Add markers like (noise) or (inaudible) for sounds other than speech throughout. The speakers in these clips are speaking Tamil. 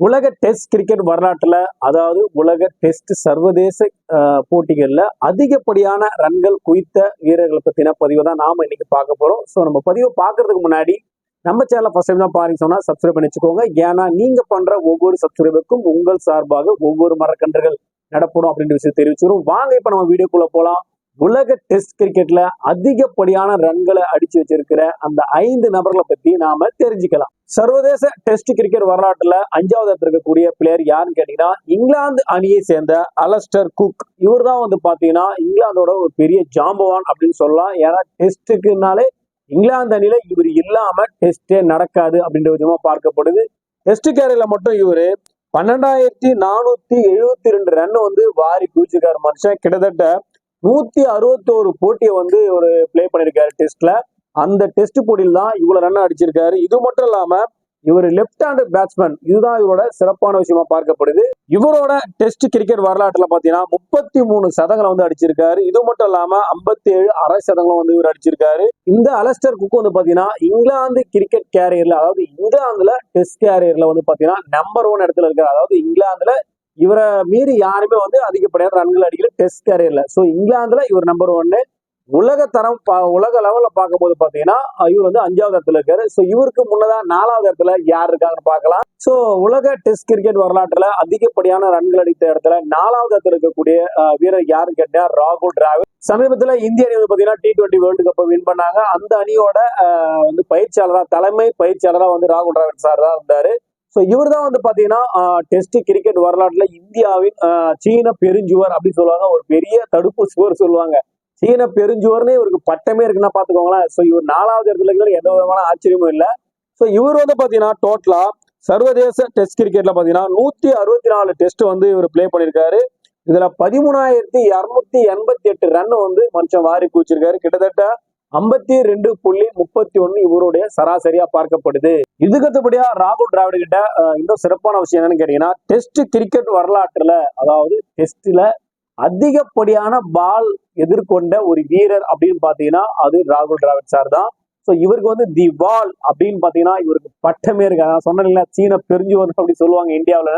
உலக டெஸ்ட் கிரிக்கெட் வரலாற்றில் அதாவது உலக டெஸ்ட் சர்வதேச போட்டிகளில் அதிகப்படியான ரன்கள் குவித்த வீரர்களை பற்றின பதிவை தான் நாம் இன்னைக்கு பார்க்க போகிறோம் ஸோ நம்ம பதிவை பார்க்கறதுக்கு முன்னாடி நம்ம சேனலை ஃபஸ்ட் டைம் தான் பாருங்க சொன்னால் சப்ஸ்கிரைப் பண்ணி வச்சுக்கோங்க. ஏன்னா நீங்கள் பண்ணுற ஒவ்வொரு சப்ஸ்கிரைபருக்கும் உங்கள் சார்பாக ஒவ்வொரு மரக்கன்றுகள் நடப்படும் அப்படின்ற விஷயம் தெரிவிச்சிடும் வாங்க இப்போ நம்ம வீடியோக்குள்ளே போகலாம் உலக டெஸ்ட் கிரிக்கெட்ல அதிகப்படியான ரன்களை அடிச்சு வச்சிருக்கிற அந்த ஐந்து நபர்களை பத்தி நாம தெரிஞ்சுக்கலாம். சர்வதேச டெஸ்ட் கிரிக்கெட் வரலாற்றுல அஞ்சாவது இடத்துல இருக்கக்கூடிய பிளேயர் யாருன்னு கேட்டீங்கன்னா இங்கிலாந்து அணியை சேர்ந்த அலஸ்டர் குக். இவர் தான் வந்து பாத்தீங்கன்னா இங்கிலாந்தோட ஒரு பெரிய ஜாம்பவான் அப்படின்னு சொல்லலாம். ஏன்னா டெஸ்ட்டுக்குனாலே இங்கிலாந்து அணியில இவர் இல்லாம டெஸ்டே நடக்காது அப்படின்ற விதமா பார்க்கப்படுது. டெஸ்ட் கேரியர்ல மட்டும் இவரு பன்னெண்டாயிரத்தி நானூத்தி எழுபத்தி ரெண்டு ரன் வந்து வாரி குவிச்சிருக்காரு மனுஷன். கிட்டத்தட்ட நூத்தி அறுபத்தோரு போட்டியை வந்து ஒரு ப்ளே பண்ணிருக்காரு டெஸ்ட்ல. அந்த டெஸ்ட் போட்டியில் தான் இவ்வளவு ரன் அடிச்சிருக்காரு. இது மட்டும் இல்லாம இவர் லெப்ட் ஹேண்டட் பேட்ஸ்மேன் இதுதான் இவரோட சிறப்பான விஷயமா பார்க்கப்படுது. இவரோட டெஸ்ட் கிரிக்கெட் வரலாற்றுல பாத்தீங்கன்னா முப்பத்தி மூணு சதங்களை வந்து அடிச்சிருக்காரு. இது மட்டும் இல்லாம ஐம்பத்தி ஏழு அரை சதங்களும் வந்து இவர் அடிச்சிருக்காரு. இந்த அலஸ்டர் குக் வந்து பாத்தீங்கன்னா இங்கிலாந்து கிரிக்கெட் கேரியர்ல அதாவது இங்கிலாந்துல டெஸ்ட் கேரியர்ல வந்து பாத்தீங்கன்னா நம்பர் ஒன் இடத்துல இருக்காரு. அதாவது இங்கிலாந்துல இவரை மீறி யாருமே வந்து அதிகப்படியான ரன்கள் அடிக்கல டெஸ்ட் கேரியர்ல ஸோ இங்கிலாந்துல இவர் நம்பர் ஒன்னு உலக தரம் பா- உலக லெவலில் பார்க்கும்போது பார்த்தீங்கன்னா இவர் வந்து அஞ்சாவது இடத்துல இருக்காரு. ஸோ இவருக்கு முன்னதா நாலாவது இடத்துல யார் இருக்காங்கன்னு பார்க்கலாம். ஸோ உலக டெஸ்ட் கிரிக்கெட் வரலாற்றில் அதிகப்படியான ரன்கள் அடித்த இடத்துல நாலாவது இடத்துல இருக்கக்கூடிய வீரர் யாருன்னு கேட்டால் ராகுல் டிராவிட். சமீபத்தில் இந்திய அணி வந்து பார்த்தீங்கன்னா டி டுவெண்ட்டி வேர்ல்டு கப்பை வின் பண்ணாங்க. அந்த அணியோட வந்து பயிற்சியாளராக தலைமை பயிற்சியாளராக வந்து ராகுல் டிராவிட் சார் தான் இருந்தார். ஸோ இவர் தான் வந்து பார்த்தீங்கன்னா டெஸ்ட் கிரிக்கெட் வரலாற்றில் இந்தியாவின் சீன பெருஞ்சுவர் அப்படின்னு சொல்லுவாங்க. ஒரு பெரிய தடுப்பு சுவர் சொல்லுவாங்க. சீன பெருஞ்சுவர்னே இவருக்கு பட்டமே இருக்குன்னா பார்த்துக்கோங்களேன் ஸோ இவர் நாலாவது இடத்துல இருக்கிற எந்த விதமான ஆச்சரியமும் இல்லை. ஸோ இவர் வந்து பார்த்தீங்கன்னா டோட்டலா சர்வதேச டெஸ்ட் கிரிக்கெட்ல பார்த்தீங்கன்னா நூத்தி அறுபத்தி நாலு டெஸ்ட் வந்து இவர் ப்ளே பண்ணியிருக்காரு. இதுல பதிமூணாயிரத்தி இரநூத்தி எண்பத்தி எட்டு ரன் வந்து மனுஷன் வாரி குவிச்சிருக்காரு. கிட்டத்தட்ட ஐம்பத்தி ரெண்டு புள்ளி முப்பத்தி ஒன்னு இவருடைய சராசரியா பார்க்கப்படுது. இதுக்கு ராகுல் டிராவிட் கிட்ட இன்னும் சிறப்பான விஷயம் என்னன்னு கேட்டீங்கன்னா டெஸ்ட் கிரிக்கெட் வரலாற்றுல அதாவது டெஸ்ட்ல அதிகப்படியான பால் எதிர்கொண்ட ஒரு வீரர் அப்படின்னு பாத்தீங்கன்னா அது ராகுல் டிராவிட் சார் தான். ஸோ இவருக்கு வந்து தி வால் அப்படின்னு பாத்தீங்கன்னா இவருக்கு பட்டமே இருக்கு நான் சொன்னேன் இல்லையா சீன பெருஞ்சுவர் அப்படி சொல்லுவாங்க இந்தியாவில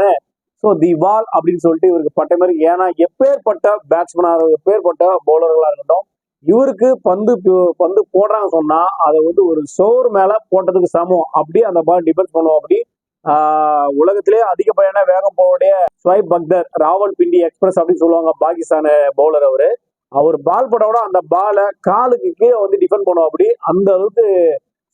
ஸோ தி வால் அப்படின்னு சொல்லிட்டு இவருக்கு பட்டமே இருக்கு. ஏன்னா எப்பேற்பட்ட பேட்ஸ்மனாக எப்பேற்பட்ட பவுலர்களாக இருக்கட்டும் இவருக்கு பந்து பந்து போடுறாங்க சொன்னா அதை வந்து ஒரு சோறு மேல போட்டதுக்கு சமம். அப்படி அந்த பால் டிபெண்ட் பண்ணுவோம் அப்படி. ஆஹ் உலகத்திலே அதிகப்படியான வேகம் போகக்கூடிய ஸ்வைப் பக்தர் ராவல் பிண்டி எக்ஸ்பிரஸ் அப்படின்னு சொல்லுவாங்க பாகிஸ்தான பவுலர் அவரு. அவர் பால் போட விட அந்த பாலை காலுக்கு கீழே வந்து டிஃபெண்ட் பண்ணுவோம் அப்படி. அந்த அளவுக்கு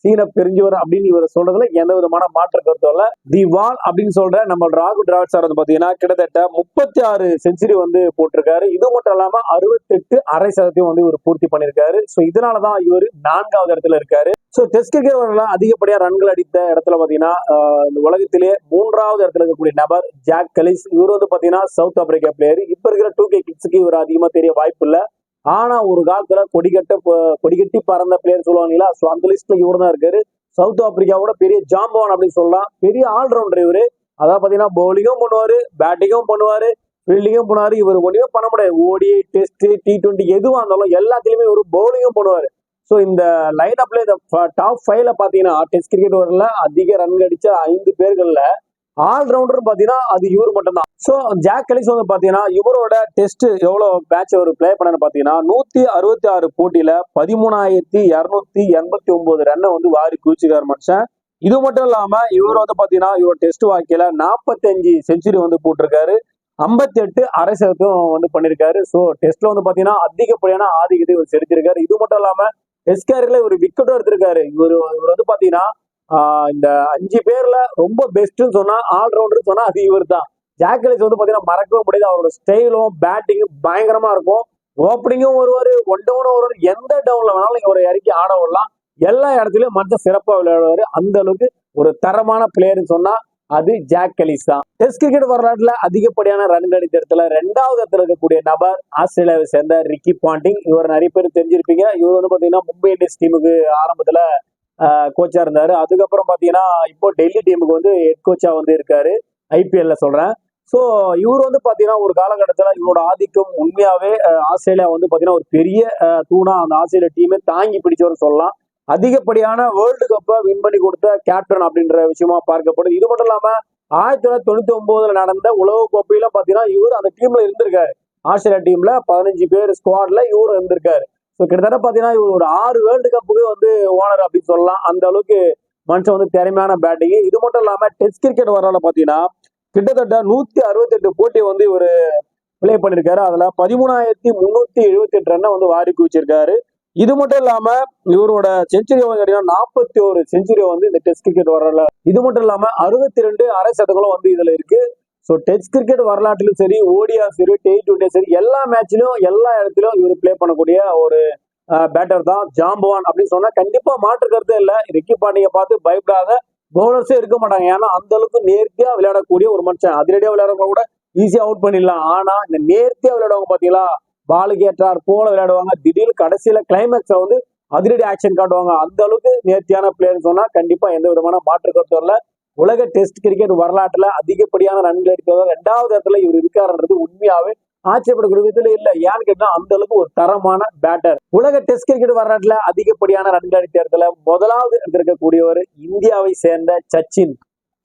சீன பெருஞ்சுவர் அப்படின்னு இவர் சொல்றதுல எந்த விதமான மாற்ற கருத்தும் இல்ல. தி வால் அப்படின்னு சொல்ற நம்ம ராகு டிராவிட் சார் வந்து பாத்தீங்கன்னா கிட்டத்தட்ட முப்பத்தி ஆறு செஞ்சுரி வந்து போட்டிருக்காரு. இது மட்டும் இல்லாம அறுபத்தெட்டு அரை சதத்தையும் வந்து இவர் பூர்த்தி பண்ணியிருக்காரு. ஸோ இதனாலதான் இவர் நான்காவது இடத்துல இருக்காரு. ஸோ டெஸ்ட் கிரிக்கெட் அதிகப்படியா ரன்கள் அடித்த இடத்துல பாத்தீங்கன்னா இந்த உலகத்திலே மூன்றாவது இடத்துல இருக்கக்கூடிய நபர் ஜாக் கலிஸ். இவர் வந்து பாத்தீங்கன்னா சவுத் ஆப்பிரிக்கா பிளேயர் இப்ப இருக்கிற டூ கே கிட்ஸுக்கு இவர் அதிகமா தெரிய வாய்ப்பு இல்லை. ஆனா ஒரு காலத்துல கொடிகட்ட கொடிகட்டி பறந்த பிளேயர் சொல்லுவாங்களா ஸோ அந்த லிஸ்ட்ல இவர் தான் இருக்காரு. சவுத் ஆப்பிரிக்காவோட பெரிய ஜாம்பவான் அப்படின்னு சொல்லலாம். பெரிய ஆல்ரவுண்டர் இவரு. அதாவது பாத்தீங்கன்னா பவுலிங்கும் பண்ணுவாரு பேட்டிங்கும் பண்ணுவாரு ஃபீல்டிங்கும் பண்ணுவாரு. இவர் ஒன்றுமே பண்ண முடியாது. ஓடி டெஸ்ட் டி டுவெண்ட்டி எதுவாக இருந்தாலும் எல்லாத்துலயுமே இவர் பவுலிங்கும் பண்ணுவாரு. ஸோ இந்த லைன் அப்ல இந்த டாப் ஃபைவ்ல பாத்தீங்கன்னா டெஸ்ட் கிரிக்கெட் வரல அதிக ரன் அடிச்ச ஐந்து பேர்கள்ல ஆல்ரவுண்டர் பாத்தீங்கன்னா அது இவர் மட்டும்தான். ஸோ ஜாக் கலிஸ் வந்து பார்த்தீங்கன்னா இவரோட டெஸ்ட் எவ்வளோ மேட்ச் அவர் பிளே பண்ணனு பார்த்தீங்கன்னா நூற்றி அறுபத்தி ஆறு போட்டியில் பதிமூணாயிரத்தி இரநூத்தி எண்பத்தி ஒம்பது ரன்னை வந்து வாரி குவிச்சுக்காரு மனுஷன். இது மட்டும் இல்லாமல் இவர் வந்து பார்த்தீங்கன்னா இவர் டெஸ்ட் வாழ்க்கையில் நாற்பத்தஞ்சு செஞ்சுரி வந்து போட்டிருக்காரு. ஐம்பத்தி எட்டு அரை சதத்தும் வந்து பண்ணியிருக்காரு ஸோ டெஸ்ட்ல வந்து பார்த்தீங்கன்னா அதிகப்படியான ஆதிக்கத்தை இவர் செலுத்திருக்காரு. இது மட்டும் இல்லாமல் டெஸ்ட் கேரியர்ல இவர் விக்கெட்டும் எடுத்திருக்காரு. இவர் இவர் வந்து பார்த்தீங்கன்னா இந்த அஞ்சு பேர்ல ரொம்ப பெஸ்ட்னு சொன்னா ஆல்ரவுண்டர் சொன்னா அது இவர் தான் ஜாக்கலிஸ் வந்து பாத்தீங்கன்னா மறக்கவே முடியாது. அவரோட ஸ்டைலும் பேட்டிங்கும் பயங்கரமா இருக்கும். ஓப்பனிங்கும் ஒருவர் ஒன் டவுனும் ஒருவர் எந்த டவுன்ல வேணாலும் இவரை இறக்கி ஆட விடலாம். எல்லா இடத்துலயும் மனுஷன் சிறப்பா விளையாடுவார். அந்த அளவுக்கு ஒரு தரமான பிளேயர்னு சொன்னா அது ஜாக் கலிஸ் தான். டெஸ்ட் கிரிக்கெட் வரலாற்றுல அதிகப்படியான ரன் அடித்த இடத்துல ரெண்டாவது இடத்துல இருக்கக்கூடிய நபர் ஆஸ்திரேலியாவை சேர்ந்த ரிக்கி பாண்டிங். இவர் நிறைய பேர் தெரிஞ்சிருப்பீங்க. இவர் வந்து பாத்தீங்கன்னா மும்பை இந்தியன்ஸ் டீமுக்கு ஆரம்பத்துல கோச்சா இருந்தாரு. அதுக்கப்புறம் பாத்தீங்கன்னா இப்போ டெல்லி டீமுக்கு வந்து ஹெட் கோச்சா வந்து இருக்காரு. ஐபிஎல்ல சொல்றேன். ஸோ இவர் வந்து பாத்தீங்கன்னா ஒரு காலகட்டத்தில் இவரோட ஆதிக்கம் உண்மையாவே ஆஸ்திரேலியா வந்து பாத்தீங்கன்னா ஒரு பெரிய தூணா அந்த ஆஸ்திரேலியா டீமே தாங்கி பிடிச்சவர் சொல்லலாம். அதிகப்படியான வேர்ல்டு கப்பை வின் பண்ணி கொடுத்த கேப்டன் அப்படின்ற விஷயமா பார்க்கப்படுது. இது மட்டும் இல்லாமல் ஆயிரத்தி தொள்ளாயிரத்தி தொண்ணூத்தி ஒன்பதுல நடந்த உலக கோப்பையில பாத்தீங்கன்னா இவர் அந்த டீம்ல இருந்திருக்காரு. ஆஸ்திரேலியா டீம்ல பதினஞ்சு பேர் ஸ்குவாட்ல இவரும் இருந்திருக்காரு. ஸோ கிட்டத்தட்ட பாத்தீங்கன்னா இவர் ஒரு ஆறு வேர்ல்டு கப்புக்கு வந்து ஓனர் அப்படின்னு சொல்லலாம். அந்த அளவுக்கு மனுஷன் வந்து திறமையான பேட்டிங் இது மட்டும் இல்லாம டெஸ்ட் கிரிக்கெட் வரல பாத்தீங்கன்னா கிட்டத்தட்ட நூத்தி அறுபத்தி எட்டு போட்டி வந்து இவர் ப்ளே பண்ணியிருக்காரு அதுல பதிமூணாயிரத்தி முன்னூத்தி எழுபத்தி எட்டு ரன்னை வந்து வாரி குவிச்சிருக்காரு. இது மட்டும் இல்லாம இவரோட செஞ்சுரி வந்து கேட்டீங்கன்னா நாற்பத்தி ஒரு செஞ்சுரி வந்து இந்த டெஸ்ட் கிரிக்கெட் வரல இது மட்டும் இல்லாம அறுபத்தி ரெண்டு அரை சதங்களும் வந்து இதுல இருக்கு. ஸோ டெஸ்ட் கிரிக்கெட் வரலாற்றிலும் சரி ஓடியா சரி டி டுவெண்ட்டி சரி எல்லா மேட்ச்லயும் எல்லா இடத்துலயும் இவர் ப்ளே பண்ணக்கூடிய ஒரு பேட்டர் தான் ஜாம்பவான் அப்படின்னு சொன்னா கண்டிப்பா மாற்று கருத்தே இல்லை. ரிக்கி பாண்டிய பார்த்து பயப்படாத பவுலர்ஸே இருக்க மாட்டாங்க. ஏன்னா அந்த அளவுக்கு நேர்த்தியா விளையாடக்கூடிய ஒரு மனுஷன். அதிரடியா விளையாடுறவங்க கூட ஈஸியா அவுட் பண்ணிடலாம். ஆனா இந்த நேர்த்தியா விளையாடுவாங்க பாத்தீங்களா? பாலுக்கு ஏற்றார் போல விளையாடுவாங்க. திடீர்னு கடைசியில கிளைமேக்ஸ்ல வந்து அதிரடி ஆக்ஷன் காட்டுவாங்க. அந்த அளவுக்கு நேர்த்தியான பிளேயர்னு சொன்னா கண்டிப்பா எந்த விதமான மாற்று கருத்தும் வரல உலக டெஸ்ட் கிரிக்கெட் வரலாற்றுல அதிகப்படியான ரன்கள் அடித்தவர் ரெண்டாவது இடத்துல இவர் இருக்காருன்றது உண்மையாவே ஆச்சரியப்படக்கூடிய விதத்துல இல்ல. ஏன்னு கேட்டா அந்த அளவுக்கு ஒரு தரமான பேட்டர் உலக டெஸ்ட் கிரிக்கெட் வரலாற்றுல அதிகப்படியான ரன்கள் அடித்த இடத்துல முதலாவது இருக்கக்கூடியவர் இந்தியாவை சேர்ந்த சச்சின்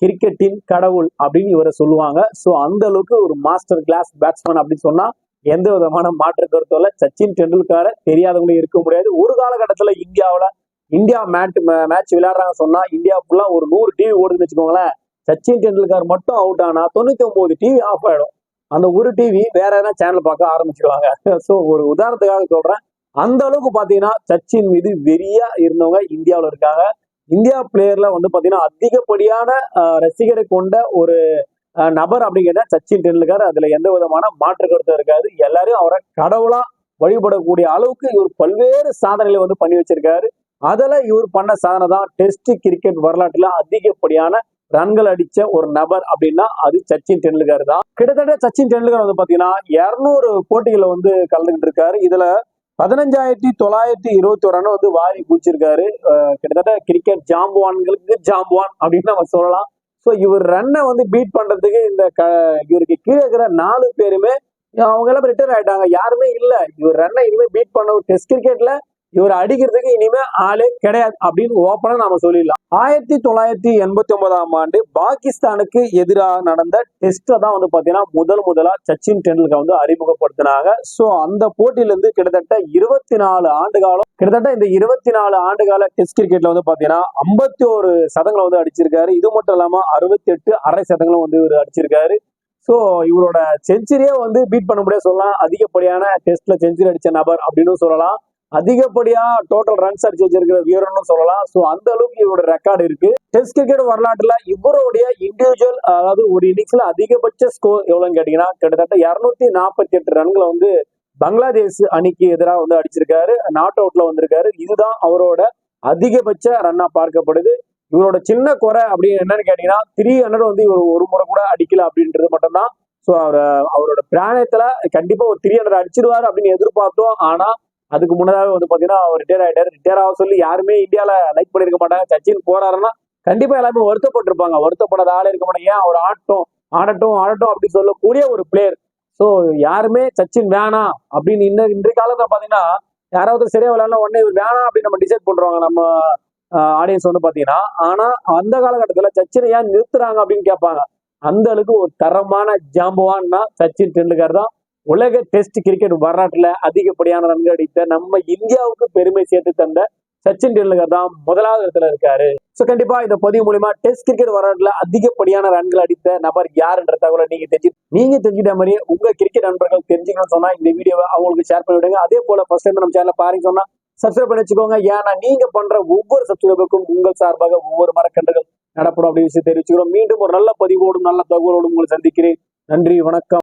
கிரிக்கெட்டின் கடவுள் அப்படின்னு இவரை சொல்லுவாங்க. ஸோ அந்த அளவுக்கு ஒரு மாஸ்டர் கிளாஸ் பேட்ஸ்மேன் அப்படின்னு சொன்னா எந்த விதமான மாற்று கருத்தும் இல்ல. சச்சின் டெண்டுல்கரை தெரியாதவங்களும் இருக்க முடியாது. ஒரு காலகட்டத்துல இந்தியாவில் இந்தியா மேட் மேட்ச் விளையாடுறாங்க சொன்னா இந்தியா ஃபுல்லா ஒரு நூறு டிவி ஓடுதுன்னு வச்சுக்கோங்களேன். சச்சின் டெண்டுல்கர் மட்டும் அவுட் ஆனா தொண்ணூத்தி ஒன்பது டிவி ஆஃப் ஆயிடும். அந்த ஒரு டிவி வேற எதனா சேனல் பார்க்க ஆரம்பிச்சிடுவாங்க ஸோ (laughs) ஒரு உதாரணத்துக்காக சொல்றேன். அந்த அளவுக்கு பாத்தீங்கன்னா சச்சின் மீது வெறியா இருந்தவங்க இந்தியாவில் இருக்காங்க. இந்தியா பிளேயர்ல வந்து பாத்தீங்கன்னா அதிகப்படியான ரசிகரை கொண்ட ஒரு நபர் அப்படிங்கிறத சச்சின் டெண்டுல்கர். அதுல எந்த விதமான மாற்று கருத்தும் இருக்காது. எல்லாரையும் அவரை கடவுளா வழிபடக்கூடிய அளவுக்கு இவர் பல்வேறு சாதனைகளை வந்து பண்ணி வச்சிருக்காரு. அதில் இவர் பண்ண சாதனை தான் டெஸ்ட் கிரிக்கெட் வரலாற்றில் அதிகப்படியான ரன்கள் அடிச்ச ஒரு நபர் அப்படின்னா அது சச்சின் டெண்டுல்கர் தான். கிட்டத்தட்ட சச்சின் டெண்டுல்கர் வந்து பாத்தீங்கன்னா இருநூறு போட்டிகளை வந்து கலந்துகிட்டு இருக்காரு. இதுல பதினஞ்சாயிரத்தி தொள்ளாயிரத்தி இருபத்தி ஒரு ரன் வந்து வாரி குச்சிருக்காரு கிட்டத்தட்ட கிரிக்கெட் ஜாம்புவான்களுக்கு ஜாம்புவான் அப்படின்னு நம்ம சொல்லலாம். ஸோ இவர் ரன்னை வந்து பீட் பண்றதுக்கு இந்த க இவருக்கு கீழே இருக்கிற நாலு பேருமே அவங்க எல்லாம் ரிட்டையர் ஆயிட்டாங்க. யாருமே இல்லை. இவர் ரன்னை இனிமேல் பீட் பண்ண டெஸ்ட் கிரிக்கெட்ல இவர் அடிக்கிறதுக்கு இனிமே ஆளே கிடையாது அப்படின்னு ஓப்பனா நாம சொல்லிடலாம். ஆயிரத்தி தொள்ளாயிரத்தி எண்பத்தி ஒன்பதாம் ஆண்டு பாகிஸ்தானுக்கு எதிராக நடந்த டெஸ்ட்டை தான் வந்து பாத்தீங்கன்னா முதல் முதலா சச்சின் டெண்டுல்கர் வந்து அறிமுகப்படுத்தினாங்க. சோ அந்த போட்டியில இருந்து கிட்டத்தட்ட இருபத்தி நாலு ஆண்டு காலம் கிட்டத்தட்ட இந்த இருபத்தி நாலு ஆண்டு கால டெஸ்ட் கிரிக்கெட்ல வந்து பாத்தீங்கன்னா ஐம்பத்தி ஒரு சதங்களை வந்து அடிச்சிருக்காரு. இது மட்டும் இல்லாம அறுபத்தி எட்டு அரை சதங்களும் வந்து இவர் அடிச்சிருக்காரு. ஸோ இவரோட செஞ்சுரியே வந்து பீட் பண்ண முடியாது சொல்லலாம். அதிகப்படியான டெஸ்ட்ல செஞ்சுரி அடிச்ச நபர் அப்படின்னு சொல்லலாம். அதிகப்படியா டோட்டல் ரன்ஸ் அடிச்சு வச்சிருக்கிற வீரர்னு சொல்லலாம். ஸோ அந்த அளவுக்கு இவரோட ரெக்கார்டு இருக்கு. டெஸ்ட் கிரிக்கெட் வரலாற்றுல இவருடைய இண்டிவிஜுவல் அதாவது ஒரு இன்னிங்ஸ்ல அதிகபட்ச ஸ்கோர் எவ்வளவுன்னு கேட்டீங்கன்னா கிட்டத்தட்ட இருநூத்தி நாற்பத்தி எட்டு ரன்களை வந்து பங்களாதேஷ் அணிக்கு எதிராக வந்து அடிச்சிருக்காரு. நாட் அவுட்ல வந்திருக்காரு. இதுதான் அவரோட அதிகபட்ச ரன்னா பார்க்கப்படுது. இவரோட சின்ன குறை அப்படின்னு என்னன்னு கேட்டீங்கன்னா த்ரீ ஹண்ட்ரட் வந்து இவர் ஒரு முறை கூட அடிக்கல அப்படின்றது மட்டும்தான். ஸோ அவர் அவரோட பிராணத்துல கண்டிப்பா ஒரு த்ரீ ஹண்ட்ரட் அடிச்சிருவாரு அப்படின்னு எதிர்பார்த்தோம். ஆனா அதுக்கு முன்னதாக வந்து பார்த்தீங்கன்னா அவர் ரிட்டையர் ஆகிட்டார் ரிட்டையர் ஆக சொல்லி யாருமே இந்தியாவில் லைக் பண்ணிருக்க மாட்டாங்க. சச்சின் போறாருன்னா கண்டிப்பாக எல்லாருமே வருத்தப்பட்டிருப்பாங்க. வருத்தப்படாத ஆளே இருக்க மாட்டாங்க. ஏன் அவர் ஆட்டம் ஆடட்டும் ஆடட்டும் அப்படின்னு சொல்லக்கூடிய ஒரு பிளேயர் ஸோ யாருமே சச்சின் வேணாம் அப்படின்னு இன்ன இன்றைய காலத்தில் பார்த்தீங்கன்னா யாராவது சரியா விளையாடலாம் உடனே இவர் வேணாம் அப்படின்னு நம்ம டிசைட் பண்றோங்க நம்ம ஆடியன்ஸ் வந்து பாத்தீங்கன்னா ஆனால் அந்த காலகட்டத்தில் சச்சினை ஏன் நிறுத்துறாங்க அப்படின்னு கேட்பாங்க. அந்த அளவுக்கு ஒரு தரமான ஜாம்பவான்னா சச்சின் டெண்டுல்கர் தான். உலக டெஸ்ட் கிரிக்கெட் வரலாற்றுல அதிகப்படியான ரன்கள் அடித்த நம்ம இந்தியாவுக்கு பெருமை சேர்த்து தந்த சச்சின் டெண்டுல்கர் தான் முதலாவது இடத்துல இருக்காரு. சோ கண்டிப்பா இந்த பதிவு மூலியமா டெஸ்ட் கிரிக்கெட் வரலாற்றுல அதிகப்படியான ரன்கள் அடித்த நபர் யாருன்ற தகவலை நீங்க தெரிஞ்சு நீங்க தெரிஞ்சுட்ட மாதிரி உங்க கிரிக்கெட் நண்பர்கள் தெரிஞ்சுக்கணும்னு சொன்னா இந்த வீடியோவை அவங்களுக்கு ஷேர் பண்ணி விடுங்க. அதே போல ஃபர்ஸ்ட் டைம் நம்ம சேனல பாருங்க சொன்னா சப்ஸ்கிரைப் பண்ணி வச்சுக்கோங்க. ஏன்னா நீங்க பண்ற ஒவ்வொரு சப்ஸ்கிரைபுக்கும் உங்கள் சார்பாக ஒவ்வொரு மரக்கன்றுகள் நடப்படும் அப்படின்னு விஷயம் தெரிவிச்சுக்கிறோம். மீண்டும் ஒரு நல்ல பதிவோடும் நல்ல தகவலோடும் உங்களை சந்திக்கிறேன். நன்றி வணக்கம்.